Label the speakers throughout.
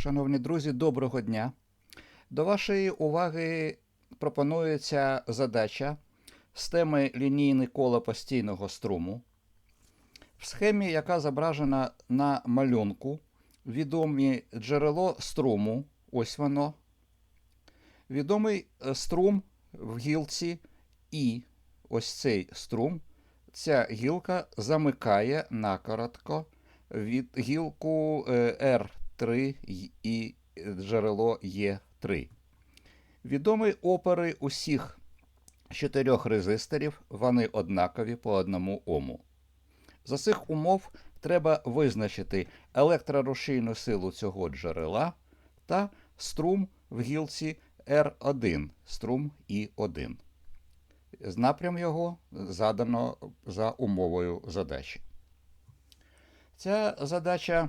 Speaker 1: Шановні друзі, доброго дня. До вашої уваги пропонується задача з теми лінійне коло постійного струму. В схемі, яка зображена на малюнку, відомі джерело струму, ось воно. Відомий е, струм в гілці І. Ось цей струм. Ця гілка замикає накоротко від гілку е, R3 і джерело Е3. Відомі опери усіх чотирьох резисторів, вони однакові по одному ому. За цих умов треба визначити електрорушійну силу цього джерела та струм в гілці R1, струм І1. Напрям його задано за умовою задачі. Ця задача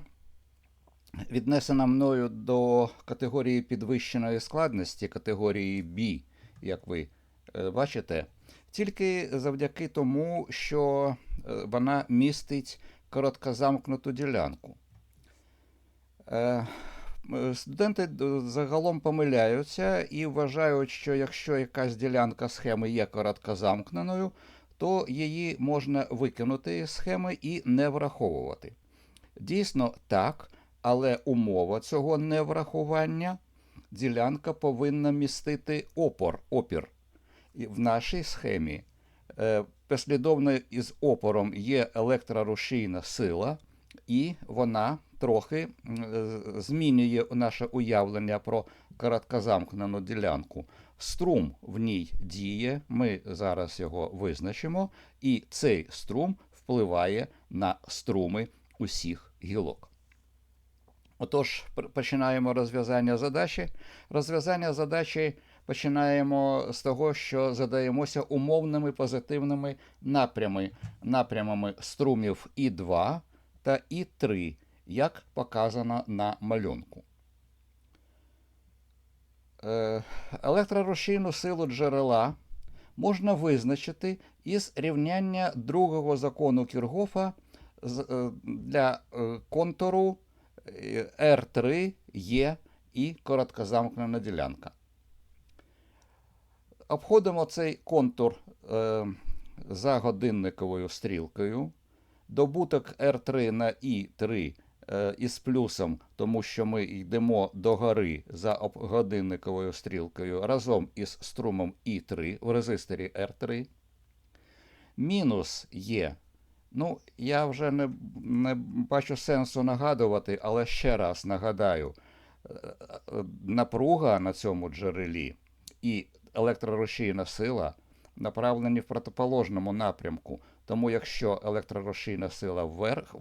Speaker 1: віднесена мною до категорії підвищеної складності, категорії B, як ви е, бачите, тільки завдяки тому, що е, вона містить короткозамкнуту ділянку. Е, Студенти загалом помиляються і вважають, що якщо якась ділянка схеми є короткозамкненою, то її можна викинути з схеми і не враховувати. Дійсно так, але умова цього неврахування ділянка повинна містити опор, опір. І в нашій схемі е, послідовно із опором є електрорушійна сила, і вона трохи змінює наше уявлення про короткозамкнену ділянку. Струм в ній діє, ми зараз його визначимо, і цей струм впливає на струми усіх гілок. Отож, починаємо розв'язання задачі. Розв'язання задачі починаємо з того, що задаємося умовними позитивними напрями, напрямами струмів І2 та І3, як показано на малюнку. Електрорушійну силу джерела можна визначити із рівняння другого закону Кіргофа для контуру R3 є і короткозамкнена ділянка. Обходимо цей контур е, за годинниковою стрілкою. Добуток R3 на І3 е, із плюсом, тому що ми йдемо догори за годинниковою стрілкою разом із струмом І3 в резисторі R3. Мінус є Ну, я вже не не бачу сенсу нагадувати, але ще раз нагадаю: е, е, напруга на цьому джерелі і електрорушійна сила направлені в протиположному напрямку. Тому якщо електрорушійна сила вверх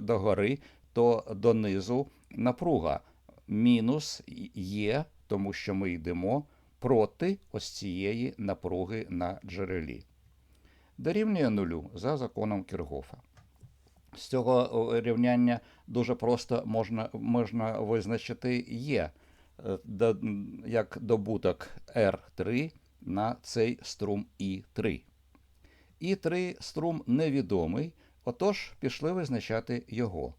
Speaker 1: догори, то донизу напруга мінус є, тому що ми йдемо проти ось цієї напруги на джерелі дорівнює нулю за законом Кіргофа. З цього рівняння дуже просто можна можна визначити Є е, як добуток R3 на цей струм І3. І3 струм невідомий, отож пішли визначати його.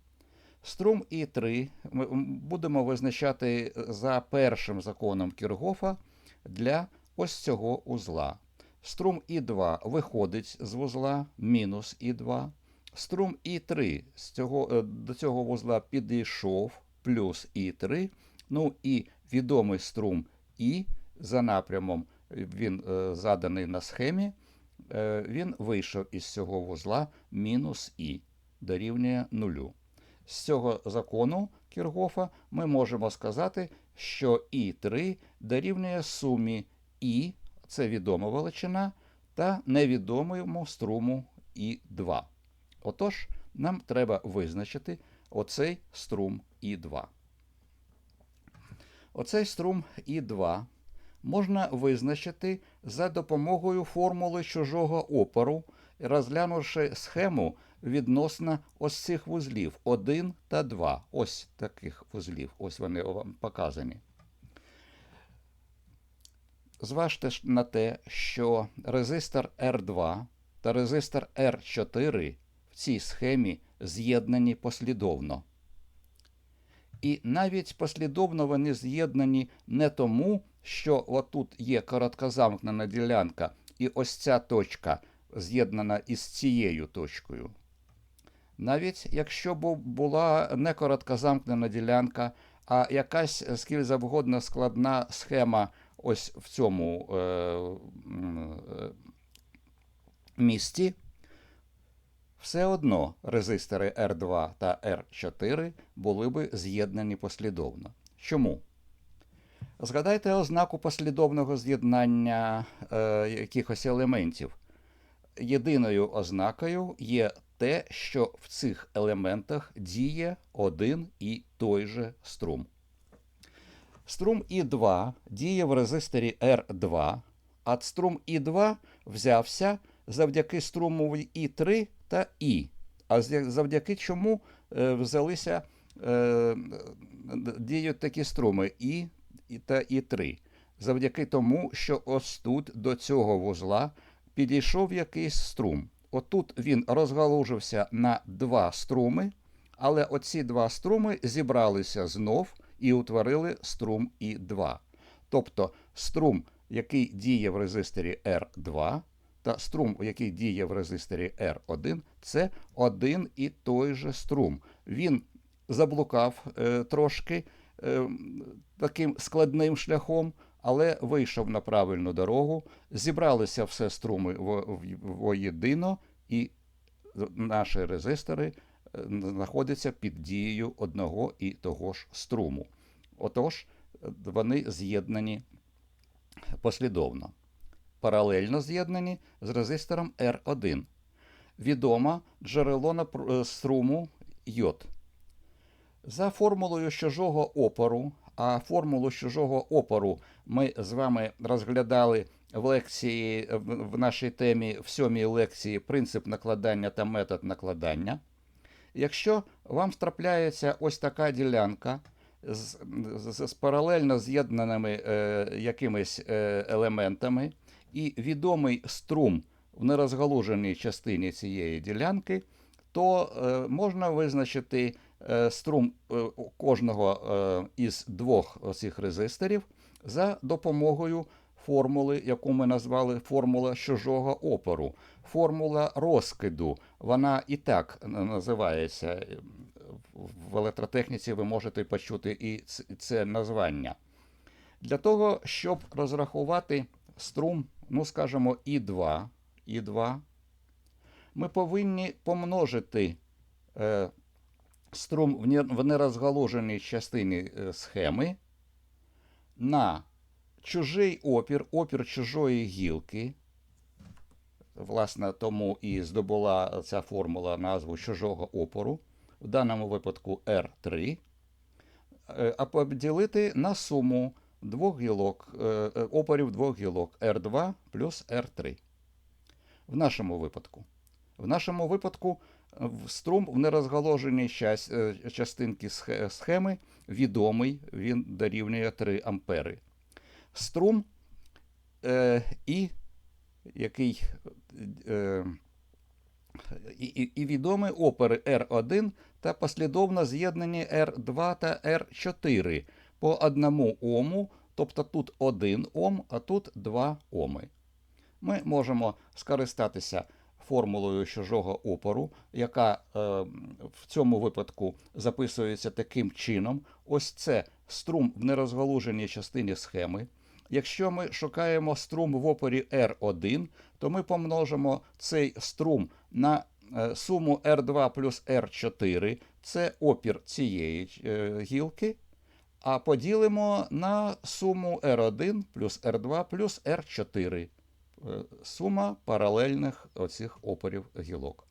Speaker 1: Струм І3 ми будемо визначати за першим законом Кіргофа для ось цього узла. Струм І2 виходить з вузла мінус І2. Струм І3 з цього, е, до цього вузла підійшов плюс І3. Ну і відомий струм І за напрямом, він е, заданий на схемі, е, він вийшов із цього вузла мінус І дорівнює нулю. З цього закону Кіргофа ми можемо сказати, що І3 дорівнює сумі І це відома величина, та невідомому струму І2. Отож, нам треба визначити оцей струм І2. Оцей струм І2 можна визначити за допомогою формули чужого опору, розглянувши схему відносно ось цих вузлів 1 та 2. Ось таких вузлів. Ось вони вам показані. Зважте на те, що резистор R2 та резистор R4 в цій схемі з'єднані послідовно. І навіть послідовно вони з'єднані не тому, що отут є короткозамкнена ділянка, і ось ця точка з'єднана із цією точкою. Навіть якщо б була не короткозамкнена ділянка, а якась скільки завгодно складна схема ось в цьому е, е, місці, все одно резистори R2 та R4 були би з'єднані послідовно. Чому? Згадайте ознаку послідовного з'єднання е, якихось елементів. Єдиною ознакою є те, що в цих елементах діє один і той же струм. Струм І2 діє в резисторі R2, а струм І2 взявся завдяки струму І3 та І. А завдяки чому е, взялися е, діють такі струми І та І3. Завдяки тому, що ось тут до цього вузла підійшов якийсь струм. Отут він розгалужився на два струми, але оці два струми зібралися знов і утворили струм І2. Тобто струм, який діє в резисторі R2, та струм, який діє в резисторі R1, це один і той же струм. Він заблукав е, трошки е, таким складним шляхом, але вийшов на правильну дорогу, зібралися все струми в- воєдино, і наші резистори знаходяться під дією одного і того ж струму. Отож, вони з'єднані послідовно. Паралельно з'єднані з резистором R1. Відоме джерело напр- е, струму йод. За формулою чужого опору, а формулу чужого опору ми з вами розглядали в лекції в нашій темі в сьомій лекції принцип накладання та метод накладання. Якщо вам трапляється ось така ділянка з, з, з паралельно з'єднаними е, якимись е, елементами, і відомий струм в нерозгалуженій частині цієї ділянки, то е, можна визначити е, струм е, кожного е, із двох цих резисторів за допомогою формули, яку ми назвали формула чужого опору, формула розкиду. Вона і так називається в електротехніці. Ви можете почути і це названня. Для того, щоб розрахувати струм, ну скажімо, І2, І2, ми повинні помножити е, струм в не- нерозгалуженій частині е, схеми на чужий опір, опір чужої гілки. Власне, тому і здобула ця формула назву чужого опору, в даному випадку R3, е, а поділити на суму двох гілок, е, е, опорів двох гілок R2 плюс R3. В нашому випадку. В нашому випадку струм в е, частинці схеми відомий, він дорівнює 3 ампери. Струм е, і який е, і, і, відомі опери R1 та послідовно з'єднані R2 та R4 по одному ому, тобто тут 1 Ом, а тут 2 Оми. Ми можемо скористатися формулою чужого опору, яка е, в цьому випадку записується таким чином. Ось це струм в нерозгалуженій частині схеми. Якщо ми шукаємо струм в опорі R1, то ми помножимо цей струм на е, суму R2 плюс R4, це опір цієї е, гілки, а поділимо на суму R1 плюс R2 плюс R4. Е, Сума паралельних оцих опорів гілок.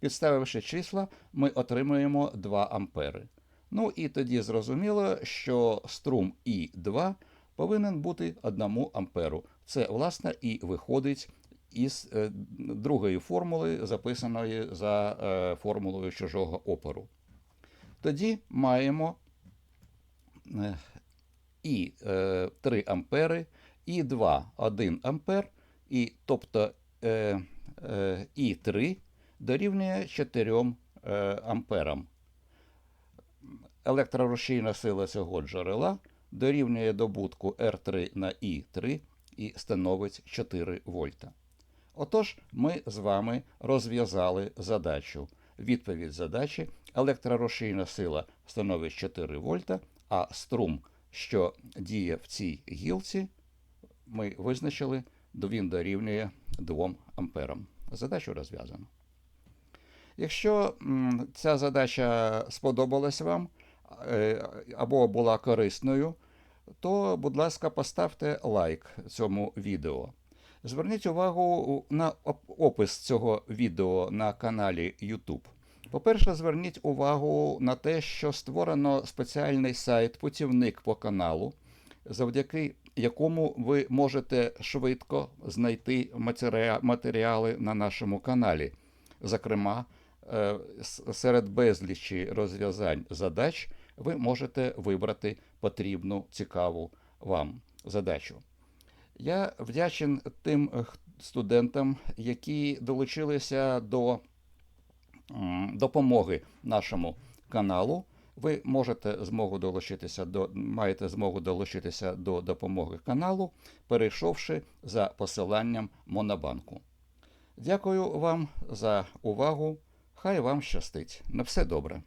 Speaker 1: Підставивши числа, ми отримуємо 2 ампери. Ну і тоді зрозуміло, що струм І2 повинен бути 1 амперу. Це, власне, і виходить із е, другої формули, записаної за е, формулою чужого опору. Тоді маємо е, і е, 3 ампери, і 2 1 ампер, і тобто і 3 дорівнює 4 е, амперам. електрорушійна сила цього джерела дорівнює добутку R3 на I3 і становить 4 вольта. Отож, ми з вами розв'язали задачу. Відповідь задачі електрорушійна сила становить 4 вольта, а струм, що діє в цій гілці, ми визначили, він дорівнює 2 амперам. Задачу розв'язано. Якщо ця задача сподобалась вам або була корисною, то, будь ласка, поставте лайк цьому відео. Зверніть увагу на опис цього відео на каналі YouTube. По-перше, зверніть увагу на те, що створено спеціальний сайт Путівник по каналу, завдяки якому ви можете швидко знайти матеріали на нашому каналі. Зокрема, е, серед безлічі розв'язань задач ви можете вибрати потрібну цікаву вам задачу. Я вдячен тим е, студентам, які долучилися до допомоги нашому каналу. Ви можете змогу долучитися до маєте змогу долучитися до допомоги каналу, перейшовши за посиланням Монобанку. Дякую вам за увагу. Хай вам щастить. На все добре.